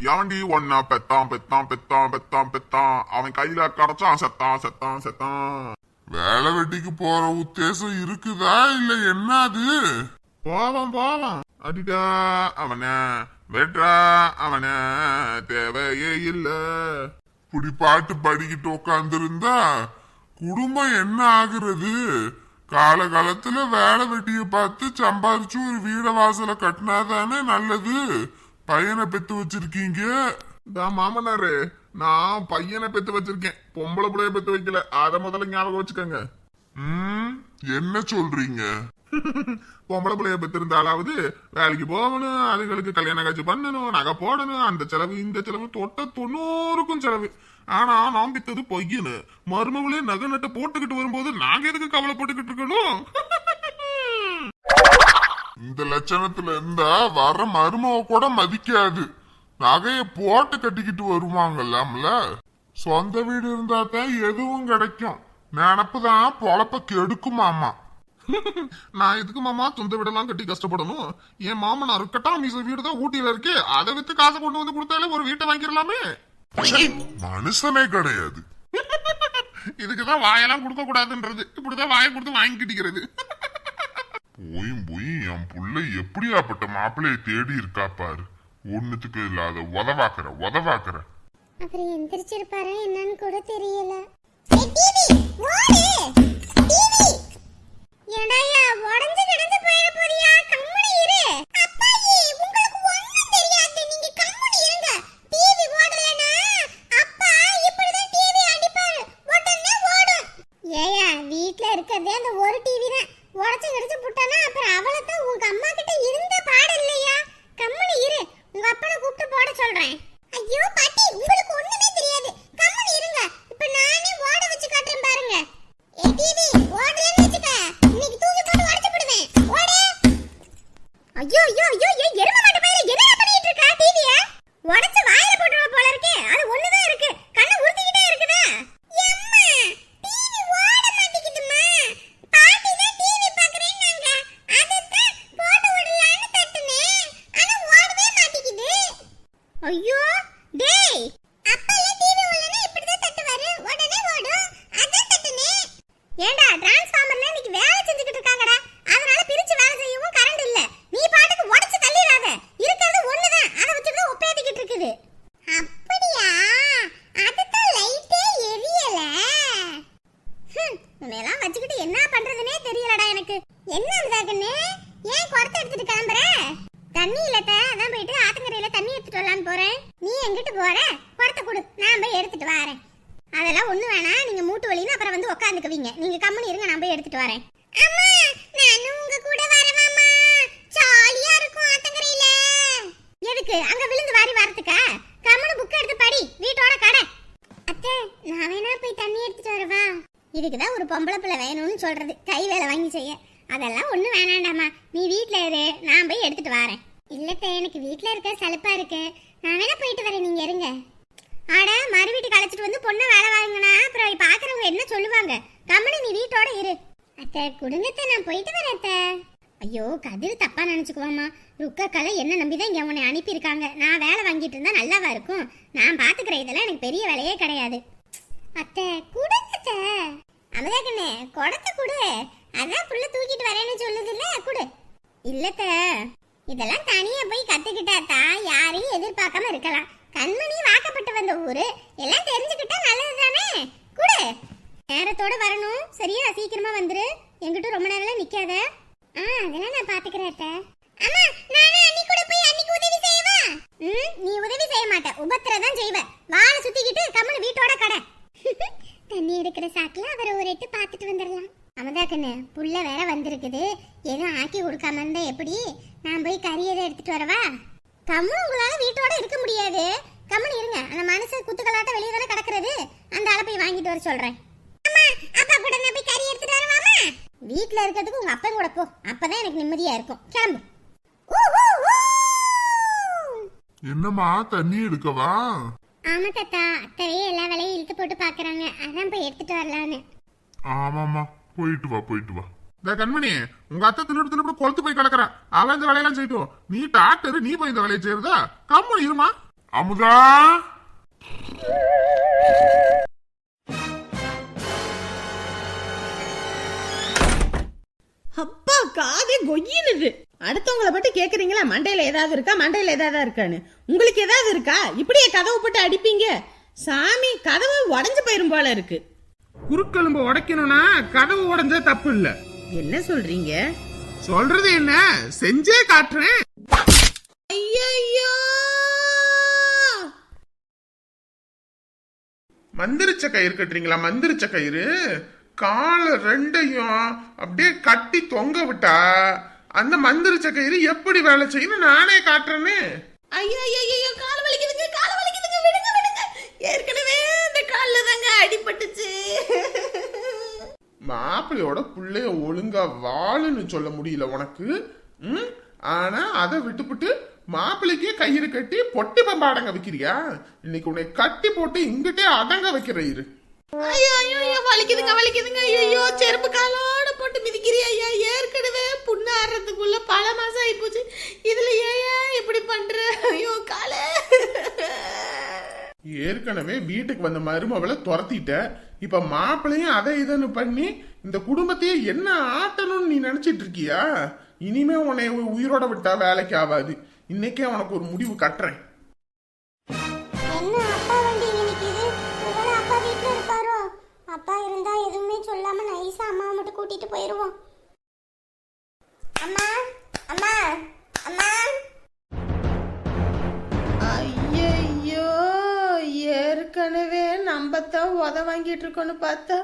எவன்டி ஒன்னா பெத்தான் பெத்தான் பெத்தான் பெத்தான் பெத்தான். அவன் கையில கிடைச்சான் செத்தான் செத்தான் செத்தான். வேலை வெட்டிக்கு போற உத்தேசம் இருக்குதா இல்ல என்ன அது போவான் போவான். அடிடா அவன. வெட்றா அவன. தேவையே இல்ல. இப்படி பாட்டு படிக்கிட்டு உட்காந்துருந்தா குடும்பம் என்ன ஆகுறது? காலகாலத்துல வேலை வெட்டிய பார்த்து சம்பாரிச்சு ஒரு வீட வாசலை கட்டினாதானே நல்லது? பையனை பெத்து வச்சிருக்கீங்க? இந்த மாமனாரு நான் பையனை பெத்து வச்சிருக்கேன். பொம்பளை பிள்ளைய பெத்து வைக்கல. அத முதல்ல ஞாபகம் வச்சுக்கோங்க. ம் என்ன சொல்றீங்க? பொம்பளை பிள்ளைய பெத்திருந்தாலாவது வேலைக்கு போகணும் அதுங்களுக்கு கல்யாண காட்சி பண்ணணும் நகை போடணும் அந்த செலவு இந்த செலவு தொட்ட தொண்ணூறுக்கும் செலவு. ஆனா நான் பெத்தது பையனு மருமகளே நகை நட்டை போட்டுக்கிட்டு வரும்போது நாங்க எதுக்கு கவலைப்பட்டுக்கிட்டு இருக்கணும்? இந்த லட்சணத்துல இருந்தா வர மருமக கூட மதிக்காது. நகைய போட்டு கட்டிக்கிட்டு வருவாங்கல்ல சொந்த வீடு இருந்தா தான் எதுவும் கிடைக்கும். நினப்பு தான் பொழப்ப கெடுக்குமாமா நான் எதுக்கு மாமா? சொந்த வீடெல்லாம் கட்டி கஷ்டப்படணும். என் மாமனார் கட்டா மீச வீடு தான் ஊட்டியில இருக்கு. அதை வித்து காசை கொண்டு வந்து கொடுத்தாலே ஒரு வீட்டை வாங்கிடலாமே. மனுஷனே கிடையாது. இதுக்குதான் வாயெல்லாம் கொடுக்க கூடாதுன்றது இப்படிதான் வாயை கொடுத்து வாங்கிக்கிட்டிக்கிறது போய் போய் என் புள்ள எப்படியாப்பட்ட மாப்பிள்ளைய தேடி இருக்கா பாரு. ஒண்ணுத்துக்கு இல்லாத உதவாக்குற உதவாக்குற. அப்புறம் எந்திரிச்சிருப்பாரா என்னன்னு கூட தெரியல. ஏண்டாயா உடஞ்சு கிடந்து போயிட போறியா கம்முனு இரு அப்பாயி உங்களுக்கு ஒண்ணும் தெரியாது நீங்க கம்முனு இருங்க டிவி ஓடலனா அப்பா இப்படிதான் டிவி அடிப்பாரு உடனே ஓடும் ஏயா வீட்ல இருக்கிறதே அந்த ஒரு டிவி தான் உடச்சு கிடச்சு புட்டானா அப்புறம் அவளை தான் உங்க அம்மா கிட்ட இருந்த பாடு இல்லையா கம்முனு இரு உங்க அப்பனை கூப்பிட்டு போட சொல்றேன் ஐயோ பாட்டி உங்களுக்கு ஒண்ணுமே தெரியாது கம்முனு இருங்க இப்ப நானே ஓட வச்சு காட்டுறேன் பாருங்க ஏ டிவி ஓடலன்னு வச்சுக்க இன்னைக்கு தூக்கி போட்டு உடைச்சு போடுவேன் ஓடு ஐயோ ஐயோ ஐயோ ஐயோ எரும மாட்டு பையில என்னடா பண்ணிட்டு இருக்க டிவிய உடைச்சு வாயில போட்டுருவ போல இருக்கு அது ஒண்ணுதான் இருக்கு கண்ணை உறுத்திக்கிட்டே இருக்குதா எம்மா டிவி ஓட மாட்டேங்குதும்மா பாட்டி தான் டிவி பாக்குறேன்னாங்க அதுதான் போட்டு விடலான்னு தட்டுனேன் ஆனா ஓடவே மாட்டேங்குது ஐயோ டேய் அப்பெல்லாம் டிவி உள்ளனா இப்படிதான் தட்டுவாரு உடனே ஓடும் அதான் தட்டுனே ஏண்டா டிரான்ஸ்ஃபார்மர்ல இன்னைக்கு வேலை செஞ்சுக்கிட்டு இருக்காங்கடா அதனால பிரிச்சு வேலை செய்யவும் கரண்ட் இல்ல நீ பாட்டுக்கு உடைச்சு தள்ளிடாத இருக்கிறது ஒண்ணுதான் அதை வச்சுட்டு ஒப்பேத்திக்கிட்டு இருக்குது அப்படியா அதுதான் லைட்டே எரியல ஹம், உன்னையெல்லாம் வச்சுக்கிட்டு என்ன பண்றதுனே தெரியலடா எனக்கு என்ன அமுதாக்கண்ணு ஏன் குடத்தை எடுத்துட்டு கிளம்புற தண்ணி இல்லத்த அதான் போயிட்டு ஆத்தங்கரையில தண்ணி எடுத்துட்டு வரலான்னு போறேன் நீ எங்கிட்டு போற குடத்தை கொடு நான் போய் எடுத்துட்டு வரேன். அதெல்லாம் ஒண்ணு வேணாம் நீங்க மூட்டு வலின்னு அப்புறம் வந்து உட்காந்துக்குவீங்க நீங்க கம்முனு இருங்க நான் போய் எடுத்துட்டு வரேன். அம்மா நானும் உங்க கூட வரவாமா ஜாலியா இருக்கும் ஆத்தங்கரையில. எதுக்கு? அங்க விழுந்து வாரி வரதுக்கா கம்முனு புக் எடுத்து படி. வீட்டோட கடை. அத்தை நான் வேணா போய் தண்ணி எடுத்துட்டு வரவா? இதுக்கு தான் ஒரு பொம்பளை பிள்ளை வேணும்னு சொல்றது. கை வேலை வாங்கி செய்ய. அதெல்லாம் ஒண்ணு வேணாண்டாமா நீ வீட்ல இரு. நான் போய் எடுத்துட்டு வரேன். இல்லத்த எனக்கு வீட்ல இருக்க சலுப்பா இருக்கு நான் வேணா போயிட்டு வரேன் நீங்க இருங்க ஆட மறு வீட்டுக்கு அழைச்சிட்டு வந்து பொண்ணை வேலை வாங்கினா அப்புறம் பாக்குறவங்க என்ன சொல்லுவாங்க கம்மனு நீ வீட்டோட இரு அத்தை குடுங்கத்த நான் போயிட்டு வரேன் அத்தை. ஐயோ கதிர் தப்பா நினைச்சுக்குவாமா ருக்கா கலை என்ன நம்பிதான் இங்க உன்னை அனுப்பியிருக்காங்க. நான் வேலை வாங்கிட்டு இருந்தா நல்லாவா இருக்கும்? நான் பாத்துக்கிற இதெல்லாம் எனக்கு பெரிய வேலையே கிடையாது. அத்தை குடுங்கத்த அமதாக்கண்ணே குடத்தை குடு. அதான் புள்ள தூக்கிட்டு வரேன்னு சொல்லுதுல்ல குடு. இல்லத்த இதெல்லாம் தனியா போய் கத்துக்கிட்டாத்தா யாரையும் எதிர்பார்க்காம இருக்கலாம். கண்மணி வாக்கப்பட்டு வந்த ஊரு எல்லாம் தெரிஞ்சுக்கிட்டா நல்லது தானே குடு. நேரத்தோட வரணும். சரியா சீக்கிரமா வந்துரு. என்கிட்ட ரொம்ப நேரம் நிக்காத. ஆ அதெல்லாம் நான் பாத்துக்கிறேன் அத்தை. அம்மா நானே அண்ணி கூட போய் அண்ணிக்கு உதவி செய்யவா? ம் நீ உதவி செய்ய மாட்ட. உபத்திர தான் செய்வ. வாழை சுத்திக்கிட்டு கம்முனு வீட்டோட கடை. தண்ணி எடுக்கிற சாக்கில அவரை ஒரு எட்டு பார்த்துட்டு வந்துடலாம் அமதா கண்ணு புள்ள வேற வந்திருக்குது. எதுவும் ஆக்கி கொடுக்காம இருந்தா எப்படி? நான் போய் கறியதை எடுத்துட்டு வரவா? கம்மு உங்களால வீட்டோட இருக்க முடியாது. கம்முனு இருங்க. அந்த மனசு குத்துக்கலாட்ட வெளியே தானே கிடக்குறது. அந்த ஆளை போய் வாங்கிட்டு வர சொல்றேன். அம்மா அப்பா கூட நான் போய் கறி எடுத்துட்டு வரவாமா வீட்ல இருக்கிறதுக்கு உங்க அப்பன் கூட போ. அப்பதான் எனக்கு நிம்மதியா இருக்கும். கிளம்பு. என்னம்மா தண்ணி எடுக்கவா? ஆமா தாத்தா அத்தையே எல்லா வேலையும் இழுத்து போட்டு பாக்குறாங்க. அதான் போய் எடுத்துட்டு வரலான்னு. ஆமாம்மா போயிட்டு வா போயிட்டு வா. இந்த கண்மணி உங்க அத்தை தின்னு தின்னு கொளுத்து போய் கிடக்குறா. அவன் இந்த வேலையெல்லாம் செய்யட்டும். நீ டாக்டர் நீ போய் இந்த வேலையை செய்யறதா? கம்மு இருமா. அமுதா! அப்பா காதே கொய்யினுது. அடுத்தவங்கள மட்டும் கேக்குறீங்களா? மண்டையில ஏதாவது இருக்கா? மண்டையில ஏதாவது இருக்கான்னு. உங்களுக்கு ஏதாவது இருக்கா? இப்படியே கதவு போட்டு அடிப்பீங்க. சாமி கதவு உடைஞ்சு போயிரும் போல இருக்கு. குறுக்கெலும்பு உடைக்கணும்னா கதவு உடைஞ்சா தப்பு இல்ல. என்ன சொல்றீங்க? சொல்றது என்ன? செஞ்சே காட்டுறேன். ஐயோ மந்திரிச்ச கயிறு கட்டுறீங்களா? மந்திரிச்ச கயிறு? காலை ரெண்டையும் அப்படியே கட்டி தொங்க விட்டா அந்த மந்திரிச்ச கயிறு எப்படி வேலை செய்யணும் நானே காட்டுறேனே. ஐயோ ஐயோ கால் வலிக்குதுங்க கால் வலிக்குதுங்க விடுங்க விடுங்க. ஏற்கனவே இந்த கால்ல தாங்க அடிபட்டுச்சு. மாப்பிள்ளையோட புள்ளைய ஒழுங்கா வாழுன்னு சொல்ல முடியல உனக்கு? ம்? ஆனா அதை விட்டுப்புட்டு மாப்பிள்ளைக்கே கயிறு கட்டி பொட்டி பம்பா அடங்க வைக்கிறியா? இன்னைக்கு உன்னை கட்டி போட்டு இங்கிட்டே அடங்க வைக்கிற இரு. ஐயோ ஐயோ வலிக்குதுங்க வலிக்குதுங்க. ஐயோ செருப்பு காலோட போட்டு மிதிக்கிறியா ஐயா. ஏற்கனவே புண்ணு ஆடுறதுக்குள்ள பல மாசம் ஆயிப்போச்சு. இதுல ஏன் இப்படி பண்ற? ஐயோ காலே. ஏற்கனவே வீட்டுக்கு வந்த மருமவளை துரத்திட்ட. இப்ப மாப்பிள்ளையும் அதை இதுன்னு பண்ணி இந்த குடும்பத்தையே என்ன ஆட்டணும்னு நீ நினைச்சிட்டு இருக்கியா? இனிமே உன்னை உயிரோட விட்டா வேலைக்கு ஆகாது. இன்னைக்கே உனக்கு ஒரு முடிவு கட்டுறேன். அப்பா இருந்தா எதுவுமே சொல்லாம நைஸா அம்மாவை மட்டும் கூட்டிட்டு போயிருவோம். அம்மா அம்மா அம்மா. ஐயோ ஏற்கனவே நம்ம தான் உத வாங்கிட்டு இருக்கோம்னு பார்த்தா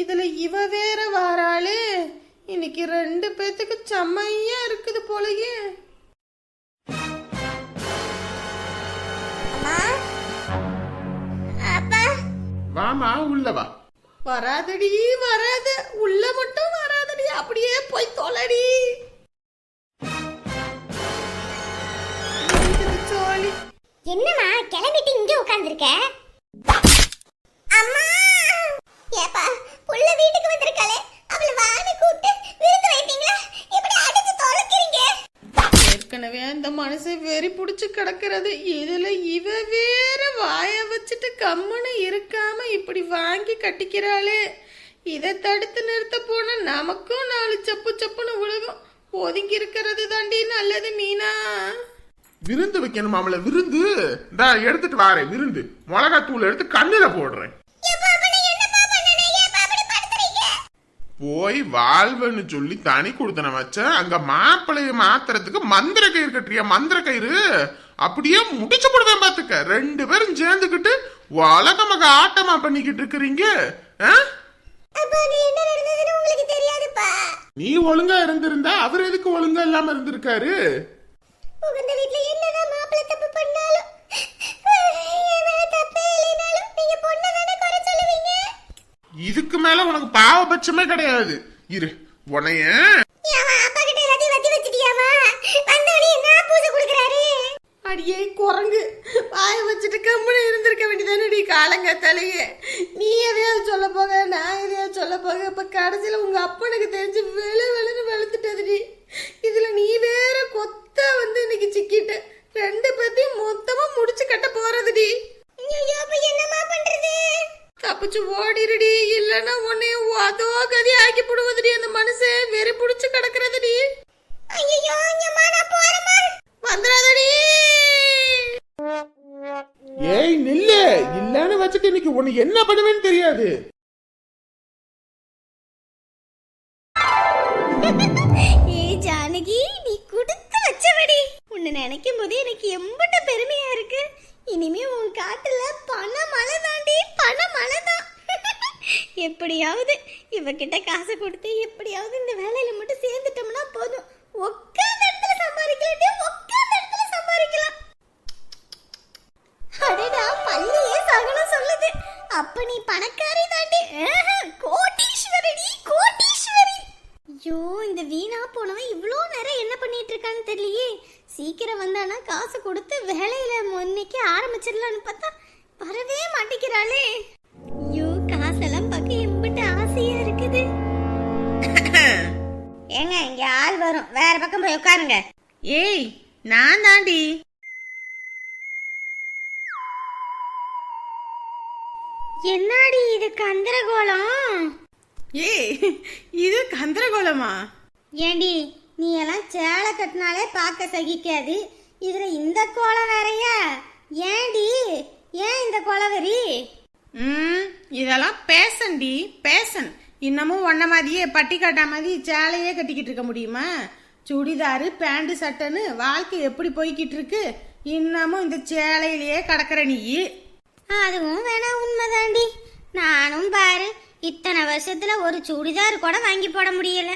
இதுல இவ வேற வாராளே. இன்னைக்கு ரெண்டு பேத்துக்கு செம்மையா இருக்குது போலயே. அம்மா. அப்பா. வாமா உள்ள வா. வராதடி வராத. உள்ள மட்டும் வராதடி. அப்படியே போய் தொலைடி. என்னம்மா கிளம்பிட்டு இங்க உட்கார்ந்திருக்க? அம்மா! ஏப்பா புள்ள வீட்டுக்கு வந்திருக்காளே. அவளை வான்னு கூப்பிட்டு விருந்து இப்படி அடிச்சு தொலைக்கிறீங்க. ஏற்கனவே அந்த மனுஷன் வெறி புடிச்சு கிடக்கிறது. இதுல இவ வேற வாய வச்சுட்டு இருக்காம இப்படி வாங்கி கட்டிக்கிறாளே. இதை தடுத்து நிறுத்த போனா நமக்கும் நாலு சப்பு சப்புன்னு விழுகும் ஒதுங்கி இருக்கிறது தாண்டி நல்லது மீனா. விருந்து வைக்கணும் அவளை விருந்து. இந்த எடுத்துட்டு வாரேன் விருந்து. மிளகாத்தூள் எடுத்து கண்ணுல போடுறேன். போய் வாழ்வன்னு சொல்லி தனி கொடுத்தன வச்ச அங்க மாப்பிளைய மாத்துறதுக்கு மந்திர கயிறு கட்டுறியா? மந்திர கயிறு? அப்படியே முடிச்சு பாத்துக்க ரெண்டு பேரும் சேர்ந்துக்கிட்டு உலகமக ஆட்டமா பண்ணிக்கிட்டு இருக்கிறீங்க. நீ ஒழுங்கா இருந்திருந்தா அவர் எதுக்கு ஒழுங்கா இல்லாம இருந்திருக்காரு? இதுக்கு மேல உனக்கு பாவபட்சமே கிடையாது. இரு உனைய ஏமா அப்பா கிட்ட எல்லாத்தையும் வத்தி வச்சிட்டியாமா வந்தவனே என்ன பூஜை கொடுக்கறாரு அடியே குரங்கு. வாய வச்சுட்டு கம்முன்னு இருந்திருக்க வேண்டியதானடி காலங்கத்தாலேயே. நீ எதையாவது சொல்ல போக நான் எதையாவது சொல்ல போக இப்ப கடைசியில உங்க அப்பனுக்கு தெரிஞ்சு வெளு வெளுன்னு வெளுத்துட்டதுடி. இதுல நீ வேற கொத்த வந்து இன்னைக்கு சிக்கிட்ட ரெண்டு பேத்தையும் மொத்தமா முடிச்சு கட்ட அப்ப என்னமா பண்றது? தப்பிச்சு ஓடிருடி. இல்லன்னா உன்னைய அதோ கதி ஆக்கி போடுவதுடி அந்த மனுஷன். வெறி புடிச்சு கிடக்குறதுடி. வச்சுட்டு இன்னைக்கு உன்னை என்ன பண்ணுவேன்னு தெரியாது. ஜானகி நீ கொடுத்து வச்சபடி உன்னை நினைக்கும் போது எனக்கு எம்பட்ட பெருமையா இருக்கு. இனிமே உன் காட்டுல பண மழை தாண்டி பண மழை தான். எப்படியாவது இவகிட்ட காசை கொடுத்து எப்படியாவது இந்த வேலையில மட்டும் சேர்ந்துட்டோம்னா இருக்குது ஏங்க இங்க ஆள் வரும். வேற பக்கம் போய் உட்காருங்க. ஏய் நான் தாண்டி. என்னாடி இது கந்தரகோலம் ஏய் இது கந்தரகோலமா ஏண்டி நீ எல்லாம் சேலை கட்டினாலே பார்க்க சகிக்காது. இதுல இந்த கோலம் வேறயா? ஏண்டி ஏன் இந்த கொலவெறி ம் இதெல்லாம் பேசண்டி பேசன். இன்னமும் ஒன்ன மாதிரியே பட்டி காட்டா மாதிரி சேலையே கட்டிக்கிட்டு இருக்க முடியுமா? சுடிதாரு பேண்ட் சட்டைன்னு வாழ்க்கை எப்படி போய்கிட்டு இருக்கு? இன்னமும் இந்த சேலையிலேயே கடக்கிற நீ. அதுவும் வேணா உண்மைதாண்டி. நானும் பாரு இத்தனை வருஷத்துல ஒரு சுடிதார் கூட வாங்கி போட முடியல.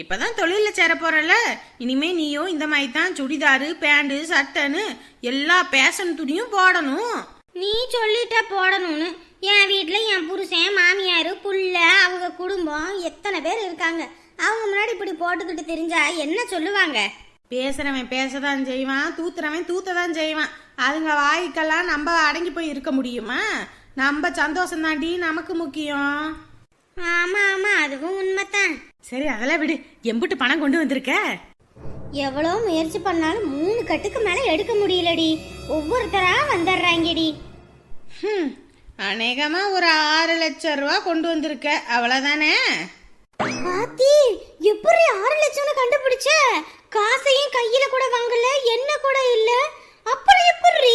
இப்பதான் தொழில சேர போறல இனிமே நீயும் இந்த மாதிரி தான் சுடிதாரு பேண்ட் சட்டைன்னு எல்லா பேஷன் துணியும் போடணும். நீ சொல்லிட்ட போடணும்னு. என் வீட்டில் என் புருஷன் மாமியார் புள்ள அவங்க குடும்பம் எத்தனை பேர் இருக்காங்க. அவங்க முன்னாடி இப்படி போட்டுக்கிட்டு தெரிஞ்சா என்ன சொல்லுவாங்க? பேசுறவன் பேசதான் செய்வான் தூத்துறவன் தூத்ததான் செய்வான். அதுங்க வாய்க்கெல்லாம் நம்ம அடங்கி போய் இருக்க முடியுமா? நம்ம சந்தோஷம் தாண்டி நமக்கு முக்கியம். ஆமா ஆமா அதுவும் உண்மைதான். சரி அதெல்லாம் விடு. எம்புட்டு பணம் கொண்டு வந்திருக்க? எவ்வளோ முயற்சி பண்ணாலும் மூணு கட்டுக்கு மேல எடுக்க முடியலடி. ஒவ்வொருத்தரா வந்துடுறாங்கடி. ஹம், அநேகமா ஒரு ஆறு லட்சம் ரூபா கொண்டு வந்திருக்க. அவ்வளவுதானே? பாத்தி எப்படி ஆறு லட்சம்னு கண்டுபிடிச்ச? காசையும் கையில கூட வாங்கல என்ன கூட இல்ல. அப்புறம் எப்படி?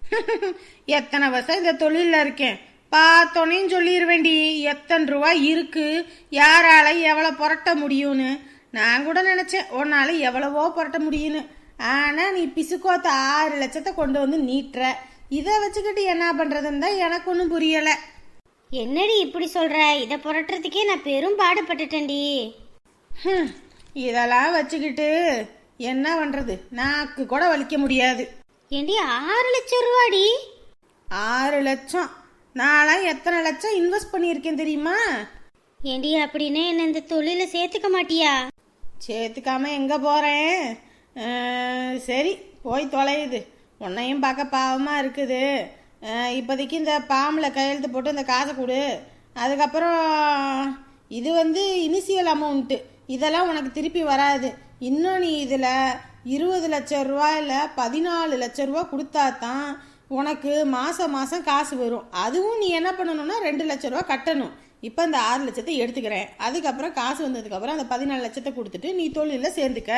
எத்தனை வருஷம் இந்த தொழிலில் இருக்கேன். பார்த்தோன்னேன்னு சொல்லிடுவேண்டி எத்தனை ரூபா இருக்கு? யாரால எவ்வளோ புரட்ட முடியும்னு. நான் கூட நினச்சேன் உன்னால எவ்வளவோ புரட்ட முடியும்னு. ஆனால் நீ பிசுக்கோத்த ஆறு லட்சத்தை கொண்டு வந்து நீட்டுற. இதை வச்சுக்கிட்டு என்ன பண்ணுறதுன்னு தான் எனக்கு ஒன்றும் புரியலை. என்னடி இப்படி சொல்ற? இத புரட்டுறதுக்கே நான் பெரும் பாடுபட்டுட்டேன்டி. இதெல்லாம் வச்சுக்கிட்டு என்ன பண்ணுறது நாக்கு கூட வலிக்க முடியாது. ஏண்டி ஆறு லட்சம் ரூபாடி? ஆறு லட்சம். நான்லாம் எத்தனை லட்சம் இன்வெஸ்ட் பண்ணியிருக்கேன் தெரியுமா? ஏண்டி அப்படின்னு என்ன இந்த தொழில சேர்த்துக்க மாட்டியா? சேர்த்துக்காம எங்கே போகிறேன் சரி போய் தொலையுது. உன்னையும் பார்க்க பாவமாக இருக்குது. இப்போதைக்கு இந்த பாம்பில் கையெழுத்து போட்டு இந்த காசை கொடு. அதுக்கப்புறம் இது வந்து இனிஷியல் அமௌண்ட்டு. இதெல்லாம் உனக்கு திருப்பி வராது. இன்னும் நீ இதில் இருபது லட்சம் இல்லை பதினாலு லட்சம் ரூபா கொடுத்தா தான் உனக்கு மாதம் மாதம் காசு வரும். அதுவும் நீ என்ன பண்ணணும்னா ரெண்டு லட்ச ரூபா கட்டணும். இப்போ இந்த ஆறு லட்சத்தை எடுத்துக்கிறேன். அதுக்கப்புறம் காசு வந்ததுக்கப்புறம் அந்த பதினாலு லட்சத்தை கொடுத்துட்டு நீ தொழிலில் சேர்ந்துக்க.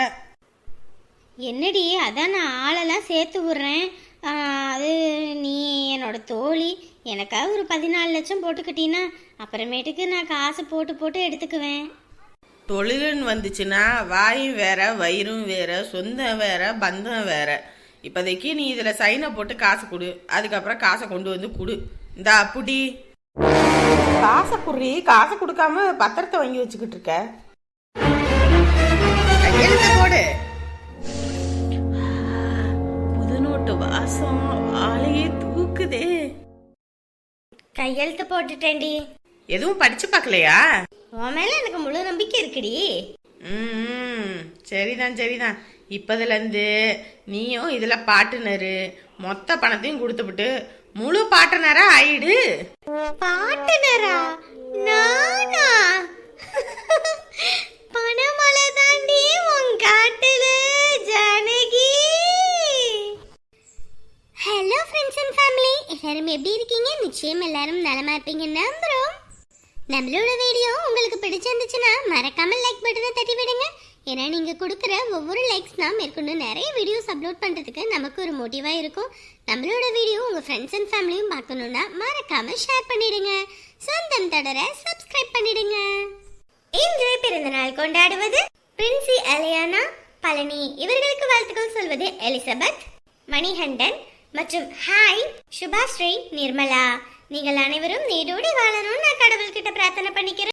என்னடி அதான் நான் ஆளெல்லாம் சேர்த்து விடுறேன். அது நீ என்னோட தோழி. எனக்காக ஒரு பதினாலு லட்சம் போட்டுக்கிட்டீன்னா அப்புறமேட்டுக்கு நான் காசு போட்டு போட்டு எடுத்துக்குவேன். தொழிலுன்னு வந்துச்சுன்னா வாயும் வேற வயிறும் வேற சொந்தம் வேற பந்தம் வேற. இப்போதைக்கு நீ இதில் சைனை போட்டு காசு கொடு. அதுக்கப்புறம் காசை கொண்டு வந்து கொடு. இந்த புடி. காசை குடி காசை கொடுக்காம பத்திரத்தை வாங்கி வச்சுக்கிட்டு இருக்க? போடு. வாசம் ஆளையே தூக்குதே. கையெழுத்து போட்டுட்டேன்டி. எதுவும் படிச்சு பார்க்கலையா? உன் மேல எனக்கு முழு நம்பிக்கை இருக்குடி. ம் சரிதான் சரிதான். இப்போதுலேருந்து நீயும் இதில் பாட்டுனரு. மொத்த பணத்தையும் கொடுத்துவிட்டு முழு பாட்டுனரா ஆயிடு. பாட்டுனரா? நானா? பணமலை தாண்டி உன் காட்டுல Janaki. Hello friends and family எல்லாரும் எப்படி இருக்கீங்க? நிச்சயம் எல்லாரும் நலமா இருப்பீங்க நம்புறோம். நம்மளோட வீடியோ உங்களுக்கு பிடிச்சிருந்துச்சுன்னா மறக்காம லைக் பட்டனை தட்டி விடுங்க ஏன்னா நீங்கள் கொடுக்குற ஒவ்வொரு லைக்ஸ் தான் மேற்கொண்டு நிறைய வீடியோஸ் அப்லோட் பண்ணுறதுக்கு நமக்கு ஒரு மோட்டிவாக இருக்கும். நம்மளோட வீடியோ உங்கள் ஃப்ரெண்ட்ஸ் அண்ட் ஃபேமிலியும் பார்க்கணுன்னா மறக்காம ஷேர் பண்ணிடுங்க. சொந்தம் தொடர சப்ஸ்கிரைப் பண்ணிடுங்க. இன்று பிறந்தநாள் கொண்டாடுவது பிரின்சி அலியானா பழனி. இவர்களுக்கு வாழ்த்துக்கள் சொல்வது எலிசபெத் மணிகண்டன் மற்றும் ஹாய் சுபாஸ்ரீ நிர்மலா. நீங்கள் அனைவரும் நீடோடி வாழணும்னு நான் கடவுள்கிட்ட பிரார்த்தனை பண்ணிக்கிறேன்.